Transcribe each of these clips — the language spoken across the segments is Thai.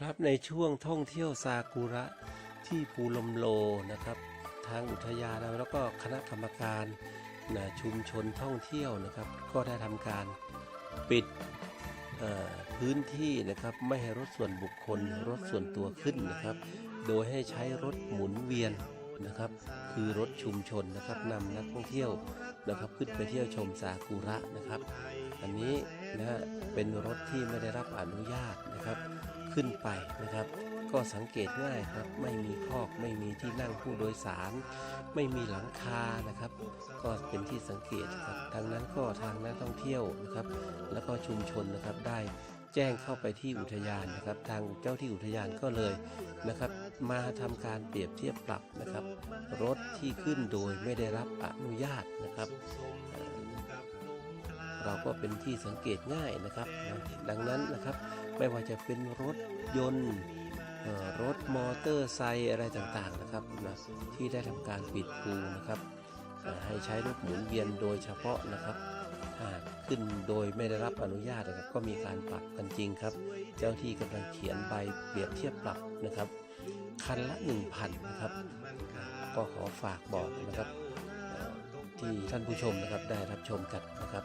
ครับในช่วงท่องเที่ยวซากุระที่ภูลมโลนะครับ ทางอุทยานแล้วก็คณะกรรมการนะชุมชนท่องเที่ยวนะครับ ก็ได้ทำการปิดพื้นที่นะครับไม่ให้รถส่วนบุคคลรถส่วนตัวขึ้นนะครับ โดยให้ใช้รถหมุนเวียนนะครับ คือรถชุมชนนะครับนำนักท่องเที่ยวนะครับ ขึ้นไปเที่ยวชมซากุระนะครับ อันนี้นะฮะเป็นรถที่ไม่ได้รับอนุญาตนะครับ ขึ้นไปนะครับ ก็สังเกตง่ายครับ ไม่มีคอกไม่มีที่นั่งผู้โดยสาร ไม่มีหลังคานะครับ ก็เป็นที่สังเกตครับดังนั้นก็ทางนักท่องเที่ยวนะครับ แล้วก็ชุมชนนะครับได้แจ้งเข้าไปที่อุทยานนะครับ ทางเจ้าที่อุทยานก็เลยนะครับ มาทำการเปรียบเทียบปรับนะครับ รถที่ขึ้นโดยไม่ได้รับอนุญาตนะครับ เราก็เป็นที่สังเกตง่ายนะครับ ดังนั้นนะครับ ไม่ว่าจะเป็นรถยนต์รถมอเตอร์ไซค์อะไรต่างๆนะครับนะที่ได้ทำการปิดปูนะครับ ให้ใช้รถหมุนเวียนโดยเฉพาะนะครับหาขึ้นโดยไม่ได้รับอนุญาตนะครับ ก็มีการปรับกันจริงครับ เจ้าที่กำลังเขียนใบเปรียบเทียบปรับนะครับ คันละ 1,000นะครับ ก็ขอฝากบอกนะครับที่ท่านผู้ชมนะครับได้รับชมกันนะครับ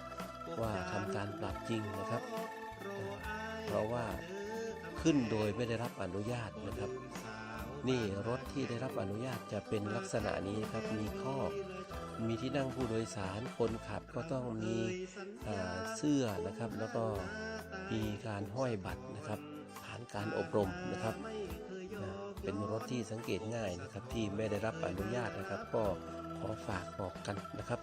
ว่าทำการปรับจริงนะครับ เพราะว่าขึ้นโดยไม่ได้รับอนุญาตนะครับ นี่รถที่ได้รับอนุญาตจะเป็นลักษณะนี้ครับมีข้อกมีที่นั่งผู้โดยสารคนขับก็ต้องมีเสื้อนะครับ แล้วก็มีการห้อยบัตรนะครับผ่านการอบรมนะครับ เป็นรถที่สังเกตง่ายนะครับที่ไม่ได้รับอนุญาตนะครับ ก็ขอฝากบอกกันนะครับ